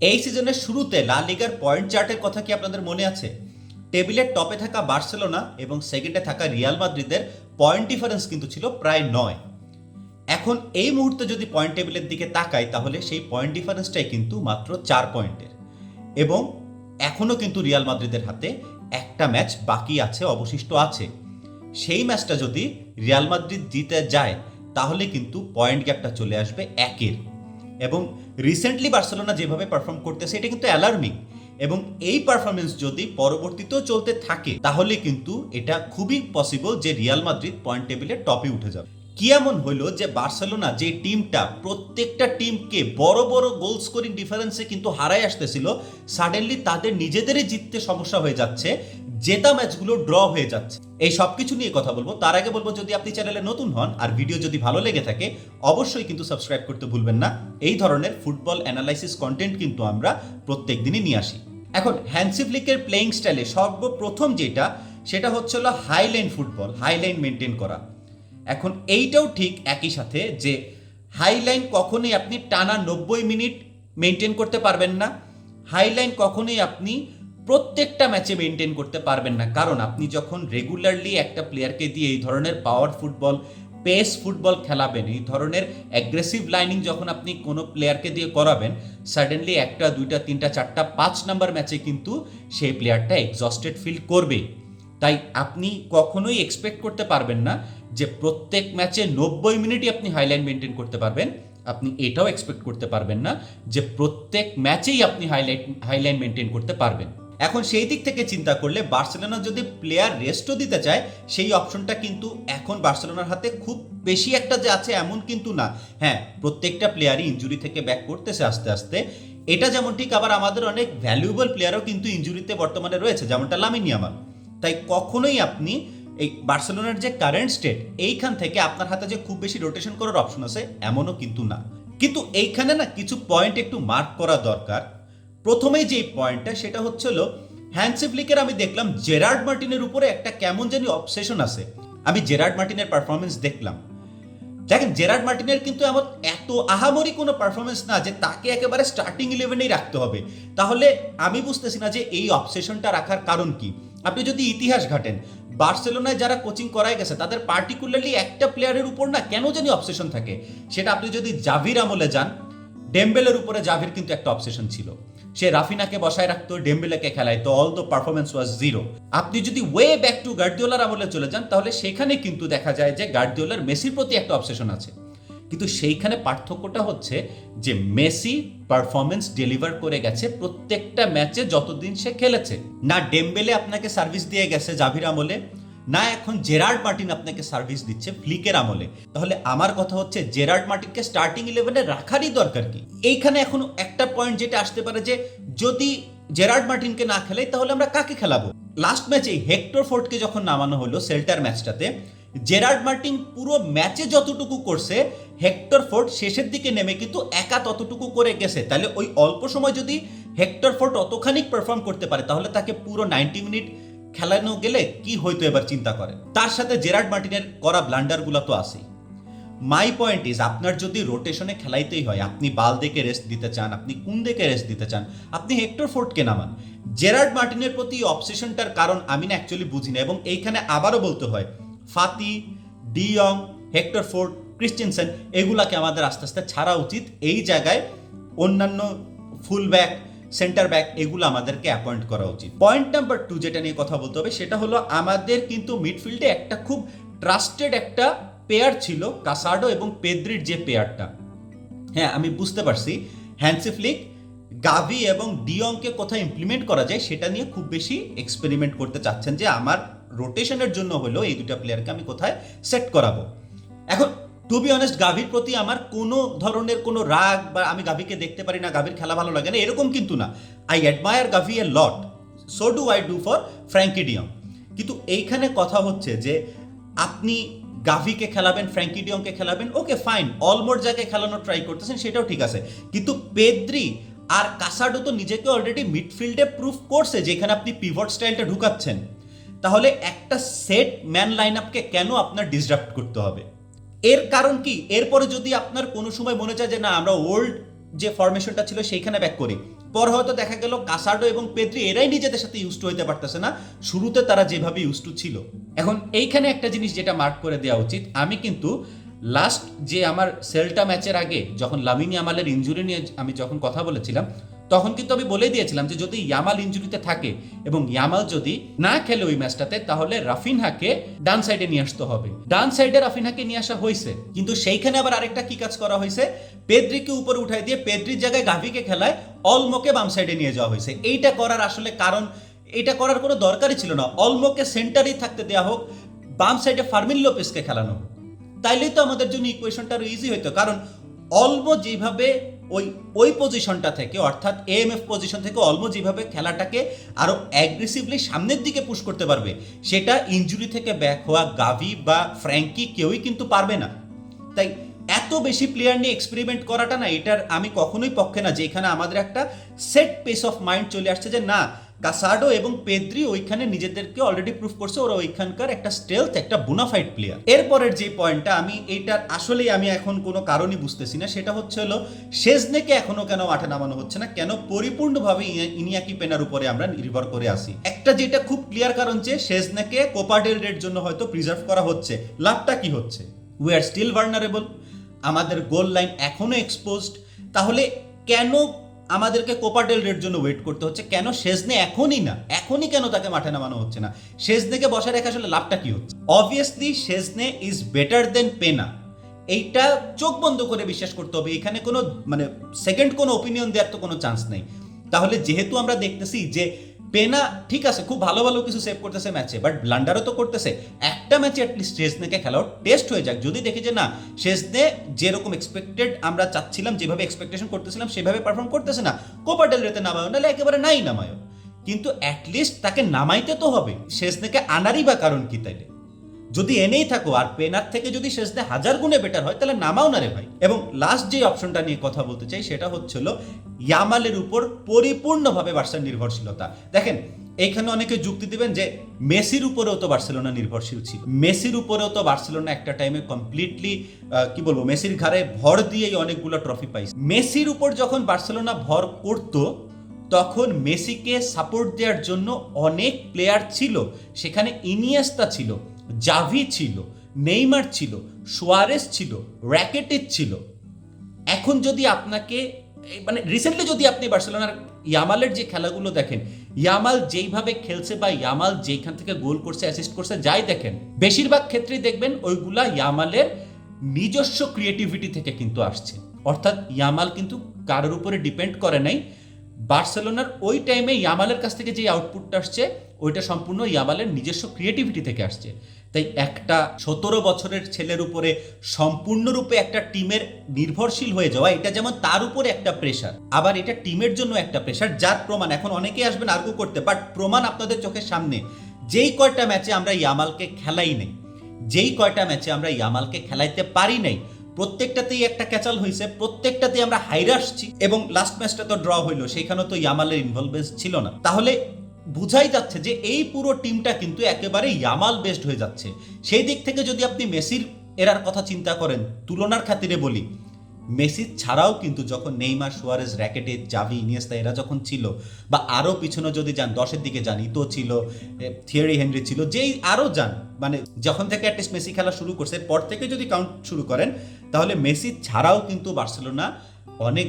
এই সিজনের শুরুতে লা লিগার পয়েন্ট চার্টের কথা কি আপনাদের মনে আছে? টেবিলের টপে থাকা বার্সেলোনা এবং সেকেন্ডে থাকা রিয়াল মাদ্রিদের পয়েন্ট ডিফারেন্স কিন্তু ছিল প্রায় নয়। এখন এই মুহূর্তে যদি পয়েন্ট টেবিলের দিকে তাকাই, তাহলে সেই পয়েন্ট ডিফারেন্সটাই কিন্তু মাত্র চার পয়েন্টের এবং এখনও কিন্তু রিয়াল মাদ্রিদের হাতে একটা ম্যাচ বাকি আছে, অবশিষ্ট আছে। সেই ম্যাচটা যদি রিয়াল মাদ্রিদ জিতে যায়, তাহলে কিন্তু পয়েন্ট গ্যাপটা চলে আসবে একের। এবং রিসেন্টলি বার্সেলোনা যেভাবে পারফর্ম করতেছে, এটা কিন্তু অ্যালার্মিং এবং এই পারফরমেন্স যদি পরবর্তীতেও চলতে থাকে, তাহলে কিন্তু এটা খুবই পসিবল যে রিয়াল মাদ্রিদ পয়েন্ট টেবিলে টপে উঠে যাবে। কি এমন হইল যে বার্সেলোনা যে টিমটা, প্রত্যেকটা টিমকে বড় বড় গোল স্কোরিং ডিফারেন্সে কিন্তু হারাই আসতেছিল সাডেনলি তাদের নিজেদেরই জিততে সমস্যা হয়ে যাচ্ছে, জেতা ম্যাচগুলো ড্র হয়ে যাচ্ছে। এই সব কিছু নিয়ে কথা বলব। তার আগে বলব, যদি আপনি চ্যানেলে নতুন হন আর ভিডিও যদি ভালো লেগে থাকে, অবশ্যই কিন্তু সাবস্ক্রাইব করতে ভুলবেন না। এই ধরনের ফুটবল অ্যানালাইসিস কন্টেন্ট কিন্তু আমরা প্রত্যেক দিনই নিয়ে আসি। এখন হ্যান্সি ফ্লিকের প্লেয়িং স্টাইলে সর্বপ্রথম যেটা, সেটা হচ্ছে হলো হাইলাইন ফুটবল হাইলাইন মেনটেন করা। এখন এইটাও ঠিক একই সাথে যে হাইলাইন কখনোই আপনি টানা নব্বই মিনিট মেনটেন করতে পারবেন না। হাইলাইন কখনোই আপনি প্রত্যেকটা ম্যাচে মেনটেন করতে পারবেন না। কারণ আপনি যখন রেগুলারলি একটা প্লেয়ারকে দিয়ে এই ধরনের পাওয়ার ফুটবল পেস ফুটবল খেলাবেন, এই ধরনের অ্যাগ্রেসিভ লাইনিং যখন আপনি কোনো প্লেয়ারকে দিয়ে করাবেন সাডেনলি একটা, দুইটা, তিনটা, চারটা, পাঁচ নাম্বার ম্যাচে কিন্তু সেই প্লেয়ারটা এক্সস্টেড ফিল করবে তাই আপনি কখনোই এক্সপেক্ট করতে পারবেন না যে প্রত্যেক ম্যাচে নব্বই মিনিটই আপনি হাইলাইন মেনটেন করতে পারবেন। আপনি এটাও এক্সপেক্ট করতে পারবেন না যে প্রত্যেক ম্যাচেই আপনি হাইলাইট হাইলাইন মেনটেন করতে পারবেন। এখন সেই দিক থেকে চিন্তা করলে বার্সেলোনা যদি প্লেয়ার রেস্টও দিতে চায়, সেই অপশনটা কিন্তু এখন বার্সেলোনার হাতে খুব বেশি একটা যে আছে এমন কিন্তু না। হ্যাঁ প্রত্যেকটা প্লেয়ারই ইঞ্জুরি থেকে ব্যাক করতেছে আস্তে আস্তে। এটা যেমন ঠিক, আবার আমাদের অনেক ভ্যালুয়েবল প্লেয়ারও কিন্তু ইঞ্জুরিতে বর্তমানে রয়েছে, যেমনটা লামিনিয়ামাল তাই কখনোই আপনি এই বার্সেলোনার যে কারেন্ট স্টেট এইখান থেকে আপনার হাতে যে খুব বেশি রোটেশন করার অপশন আছে, এমনও কিন্তু না। কিন্তু এইখানে না কিছু পয়েন্ট একটু মার্ক করা দরকার। প্রথমেই যে পয়েন্টটা সেটা হচ্ছিল হ্যান্সি ফ্লিকের আমি দেখলাম জেরার্ড মার্টিনের উপরে একটা কেমন জানি অবসেশন আছে। আমি জেরার্ড মার্টিনের পারফরমেন্স দেখলাম। দেখেন জেরার্ড মার্টিনের কিন্তু এমন এত আহামরি কোনো পারফরমেন্স না যে তাকে একেবারে স্টার্টিং ইলেভেনেই রাখতে হবে। তাহলে আমি বুঝতেছি না যে এই অবসেশনটা রাখার কারণ কি। আপনি যদি ইতিহাস ঘাটেন, বার্সেলোনায় যারা কোচিং করায় গেছে, তাদের পার্টিকুলারলি একটা প্লেয়ারের উপর না কেন জানি অবসেশন থাকে? সেটা আপনি যদি জাভির আমলে যান, ডেম্বেলের উপরে জাভির কিন্তু একটা অবসেশন ছিল। সে রাফিনাকে বসায় রাখতো, ডেম্বেলেকে খেলায়, তো all the performance was zero আপনি যদি ওয়ে ব্যাক টু গার্দিওলার আমলে চলে যান, তাহলে সেখানে কিন্তু দেখা যায় যে গার্দিওলার মেসির প্রতি একটা অবসেশন আছে। কিন্তু সেইখানে পার্থক্যটা হচ্ছে যে মেসি পারফরমেন্স ডেলিভার করে গেছে প্রত্যেকটা ম্যাচে যতদিন সে খেলেছে। না ডেম্বেলে আপনাকে সার্ভিস দিয়ে গেছে জাভির আমলে, না এখন জেরার্ড মার্টিন আপনাকে সার্ভিস দিচ্ছে ফ্লিকের আমলে। তাহলে আমার কথা হচ্ছে জেরার্ড মার্টিনকে স্টার্টিং ইলেভেনে রাখারই দরকার কি? এইখানে এখন একটা পয়েন্ট যেটা আসতে পারে যে যদি জেরার্ড মার্টিনকে না খেলাই তাহলে আমরা কাকে খেলাবো? লাস্ট ম্যাচে হেক্টর ফোর্টকে যখন নামানো হলো সেল্টার ম্যাচটাতে জেরার্ড মার্টিন পুরো ম্যাচে যতটুকু করছে, হেক্টর ফোর্ট শেষের দিকে নেমে কিন্তু একা ততটুকু করে গেছে। তাহলে ওই অল্প সময় যদি হেক্টর ফোর্ট অতখানি পারফর্ম করতে পারে, তাহলে তাকে পুরো নাইনটি মিনিট খেলানো গেলে কি হয়তো এবার চিন্তা করেন তার সাথে জেরার্ড মার্টিনের করা ব্লান্ডারগুলো তো আছেই। মাই পয়েন্ট ইজ আপনার যদি রোটেশনে খেলাইতেই হয়, আপনি বাল দেখে রেস্ট দিতে চান, আপনি কুন্দেকে রেস্ট দিতে চান, আপনি হেক্টর ফোর্টকে নামান। জেরার্ড মার্টিনের প্রতি অবসেশনটার কারণ আমি না অ্যাকচুয়ালি বুঝি না, এবং এইখানে আবারও বলতে হয় Fati de Jong Hector Fort Christensen এগুলাকে আমাদের আস্তে আস্তে ছাড়া উচিত। এই জায়গায় অন্যান্য ফুল ব্যাক, সেন্টার ব্যাক এগুলো আমাদেরকে অ্যাপয়েন্ট করা উচিত। পয়েন্ট নাম্বার টু যেটা নিয়ে কথা বলতে হবে, সেটা হলো আমাদের কিন্তু মিডফিল্ডে একটা খুব ট্রাস্টেড একটা পেয়ার ছিল কাসাডো এবং পেদ্রির যে পেয়ারটা হ্যাঁ আমি বুঝতে পারছি। হ্যান্সি ফ্লিক গাভি এবং ডিয়ংকে কোথায় ইমপ্লিমেন্ট করা যায়, সেটা নিয়ে খুব বেশি এক্সপেরিমেন্ট করতে চাচ্ছেন যে আমার রোটেশনের জন্য হলো এই দুটা প্লেয়ারকে আমি কোথায় সেট করাবো? এখন টু বি অনেস্ট গাভির প্রতি আমার কোনো ধরনের কোনো রাগ বা আমি গাভিকে দেখতে পারি না, গাভির খেলা ভালো লাগে না, এরকম কিন্তু না। I admire Gavi a lot so do I do for Frenkie de Jong কিন্তু এইখানে কথা হচ্ছে যে, আপনি গাভিকে খেলাবেন ফ্র্যাঙ্কি ডিয়ংকে খেলাবেন ওকে ফাইন অলমোর জায়গায় খেলানোর ট্রাই করতেছেন, সেটাও ঠিক আছে। কিন্তু পেদ্রি আর কাসাডো তো নিজেকে অলরেডি মিডফিল্ডে প্রুফ করছে, যেখানে আপনি পিভট স্টাইলটা ঢুকাচ্ছেন। তাহলে একটা সেট ম্যান লাইন আপকে কেন আপনার ডিসরাপ্ট করতে হবে? এর কারণ কি? এরপরে যদি আপনার কোনো সময় মনে চায় যে না, আমরা ওল্ড যে ফরমেশনটা ছিল সেইখানে ব্যাক করি। পর হয়তো দেখা গেল কাসাডো এবং পেদ্রি এরাই নিজেদের সাথে ইউজ হইতে পারতেছে না। শুরুতে তারা যেভাবে ইউজ ছিল। এখন এইখানে একটা জিনিস যেটা মার্ক করে দেওয়া উচিত, আমি কিন্তু লাস্ট যে আমার সেলটা ম্যাচের আগে যখন লামিনী আমালের ইঞ্জুরি নিয়ে আমি যখন কথা বলেছিলাম তখন কিন্তু আমি বলেই দিয়েছিলাম যে যদি ইয়ামাল ইঞ্জুরিতে থাকে এবং ইয়ামাল যদি না খেলে ওই ম্যাচটাতে, তাহলে রাফিনহাকে ডান সাইডে নিয়ে আসতে হবে। ডান সাইডে রাফিনহাকে নিয়ে আসা হয়েছে। কিন্তু সেইখানে আবার আরেকটা কি কাজ করা হয়েছে? পেদ্রিকে উপরে উঠাই দিয়ে পেদ্রির জায়গায় গাভিকে খেলায় অলমোকে বাম সাইডে নিয়ে যাওয়া হয়েছে। এইটা করার আসলে কারণ, এটা করার কোনো দরকারই ছিল না। অলমোকে সেন্টারই থাকতে দেওয়া হোক, বাম সাইডে ফার্মিন লোপেসকে খেলানো তাইলেই তো আমাদের জন্য ইকুয়েশনটা আরও ইজি হইতো। কারণ অলমো যেভাবে ওই ওই পজিশনটা থেকে, অর্থাৎ এএমএফ পজিশন থেকে অলমো যেভাবে খেলাটাকে আরও অ্যাগ্রেসিভলি সামনের দিকে পুশ করতে পারবে, সেটা ইঞ্জুরি থেকে ব্যাক হওয়া গাভি বা ফ্র্যাঙ্কি কেউই কিন্তু পারবে না। তাই এত বেশি প্লেয়ার নিয়ে এক্সপেরিমেন্ট করাটা না, এটার আমি কখনোই পক্ষে না যে এখানে আমাদের একটা সেট পেস অফ মাইন্ড চলে আসছে যে না কাসাডো এবং পেদ্রি ওইখানে নিজেদেরকে অলরেডি প্রুফ করছে, ওরা ওইখানকার একটা স্টেলথ একটা বুনাফাইড প্লেয়ার এরপরের যে পয়েন্টটা আমি এইটার আসলেই আমি এখন কোনো কারণই বুঝতেছি না, সেটা হচ্ছে হলো শেজনেকে এখনও কেন মাঠে নামানো হচ্ছে না, কেন পরিপূর্ণভাবে ইনিয়াকি পেনার উপরে আমরা নির্ভর করে আসি একটা যেটা খুব ক্লিয়ার কারণ যে শেজনেকে কোপাডেল রেড জন্য হয়তো প্রিজার্ভ করা হচ্ছে। লাভটা কি হচ্ছে? উই আর স্টিল ভার্নারেবল আমাদের গোল লাইন এখনও এক্সপোজড তাহলে কেন আমাদেরকে কোপাডেল রেড জন্য ওয়েট করতে হচ্ছে। কেন শেজনে এখনই না? এখনই কেন তাকে মাঠে নামানো হচ্ছে না? শেজনেকে বসে রেখে আসলে লাভটা কি হচ্ছে? Obviously Szczesny is better than Pena এইটা চোখ বন্ধ করে বিশ্বাস করতে হবে। এখানে কোনো মানে সেকেন্ড কোনো ওপিনিয়ন দেওয়ার তো কোনো চান্স নেই। তাহলে যেহেতু আমরা দেখতেছি যে পেনা, ঠিক আছে, খুব ভালো ভালো কিছু সেভ করতেছে ম্যাচে বাট ব্লান্ডারও তো করতেছে। একটা ম্যাচে অ্যাটলিস্ট শেজনেকে খেলাও টেস্ট হয়ে যাক। যদি দেখি যে না, শেষনে যেরকম এক্সপেক্টেড আমরা চাচ্ছিলাম, যেভাবে এক্সপেক্টেশন করতেছিলাম, সেভাবে পারফর্ম করতেছে না কোপাটেল রেতে নামায় নাহলে একেবারে নাই নামায় কিন্তু অ্যাটলিস্ট তাকে নামাইতে তো হবে। শেষনেকে আনারই বা কারণ কি তাইলে? যদি এনেই থাকো আর পেনার থেকে যদি শেষদে হাজার গুণে বেটার হয়, তাহলে নামাও না রে ভাই। এবং লাস্ট যে অপশনটা নিয়ে কথা বলতে চাই, সেটা হচ্ছিল ইয়ামালের উপর পরিপূর্ণভাবে বার্সার নির্ভরশীলতা। দেখেন, এখানে অনেকে যুক্তি দিবেন যে মেসির উপরেও তো বার্সেলোনা নির্ভরশীল ছিল। মেসির উপরেও তো বার্সেলোনা একটা টাইমে কমপ্লিটলি কি বলব, মেসির ঘাড়ে ভর দিয়েই অনেকগুলো ট্রফি পাইছে। মেসির উপর যখন বার্সেলোনা ভর করতো, তখন মেসিকে সাপোর্ট দেওয়ার জন্য অনেক প্লেয়ার ছিল। সেখানে ইনিয়েস্তা ছিল। জাভি ছিল, নেইমার ছিল সোয়ারেস ছিল র্যাকেটিস ছিল। এখন যদি আপনাকে মানে রিসেন্টলি যদি আপনি বার্সেলোনার ইয়ামালের যে খেলাগুলো দেখেন, ইয়ামাল যেইভাবে খেলছে বা ইয়ামাল যেইখান থেকে গোল করছে অ্যাসিস্ট করছে, যাই দেখেন, বেশিরভাগ ক্ষেত্রেই দেখবেন ওইগুলা ইয়ামালের নিজস্ব ক্রিয়েটিভিটি থেকে কিন্তু আসছে। অর্থাৎ ইয়ামাল কিন্তু কারোর উপরে ডিপেন্ড করে নাই। বার্সেলোনার ওই টাইমে ইয়ামালের কাছ থেকে যে আউটপুটটা আসছে, ওইটা সম্পূর্ণ ইয়ামালের নিজস্ব ক্রিয়েটিভিটি থেকে আসছে। তাই একটা সতেরো বছরের ছেলের উপরে সম্পূর্ণরূপে একটা টিমের নির্ভরশীল হয়ে যাওয়া, এটা যেমন তার উপরে একটা প্রেশার আবার এটা টিমের জন্য একটা প্রেশার যার প্রমাণ, এখন অনেকেই আসবেন আর্গু করতে বাট প্রমাণ আপনাদের চোখের সামনে, যেই কয়টা ম্যাচে আমরা ইয়ামালকে খেলাই নেই, যেই কয়টা ম্যাচে আমরা ইয়ামালকে খেলাইতে পারি নাই, প্রত্যেকটাতেই একটা ক্যাচাল হয়েছে প্রত্যেকটাতেই আমরা হাইরে আসছি এবং লাস্ট ম্যাচটা তো ড্র হইল সেখানেও তো ইয়ামালের ইনভলভমেন্ট ছিল না। তাহলে বুঝাই যাচ্ছে যে এই পুরো টিমটা কিন্তু একেবারে ইয়ামাল বেস্ড হয়ে যাচ্ছে। সেই দিক থেকে যদি আপনি মেসির এরার কথা চিন্তা করেন, তুলনার খাতিরে বলি, মেসি ছাড়াও কিন্তু যখন Neymar, Suarez, Rakitic, Xavi, Iniesta এরা যখন ছিল, বা আরও পিছনে যদি যান, দশের দিকে যান, ইতো ছিল থিয়েরি হেনরি ছিল, যেই আরও যান মানে যখন থেকে অ্যাটলিস্ট মেসি খেলা শুরু করছে পর থেকে যদি কাউন্ট শুরু করেন, তাহলে মেসি ছাড়াও কিন্তু বার্সেলোনা অনেক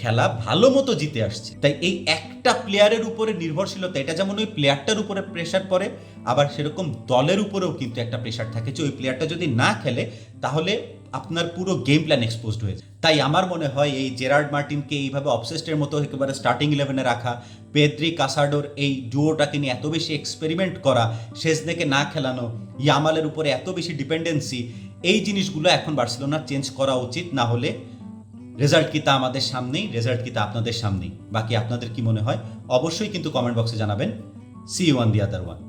খেলা ভালো মতো জিতে আসছে। তাই এই একটা প্লেয়ারের উপরে নির্ভরশীলতা, এটা যেমন ওই প্লেয়ারটার উপরে প্রেশার পড়ে, আবার সেরকম দলের উপরেও কিন্তু একটা প্রেশার থাকে যে ওই প্লেয়ারটা যদি না খেলে, তাহলে আপনার পুরো গেম প্ল্যান এক্সপোজড হয়ে যায়। তাই আমার মনে হয় এই জেরার্ড মার্টিনকে এইভাবে অবসেস্টের মতো একেবারে স্টার্টিং ইলেভেনে রাখা, পেদ্রি কাসাডোর এই ডুয়োটাকে নিয়ে এত বেশি এক্সপেরিমেন্ট করা শেজনেকে না খেলানো, ইয়ামালের উপরে এত বেশি ডিপেন্ডেন্সি এই জিনিসগুলো এখন বার্সেলোনার চেঞ্জ করা উচিত, না হলে রেজাল্ট কি তা আমাদের সামনেই রেজাল্ট কি তা আপনাদের সামনেই। বাকি আপনাদের কি মনে হয়? অবশ্যই কিন্তু কমেন্ট বক্সে জানাবেন। See one the other one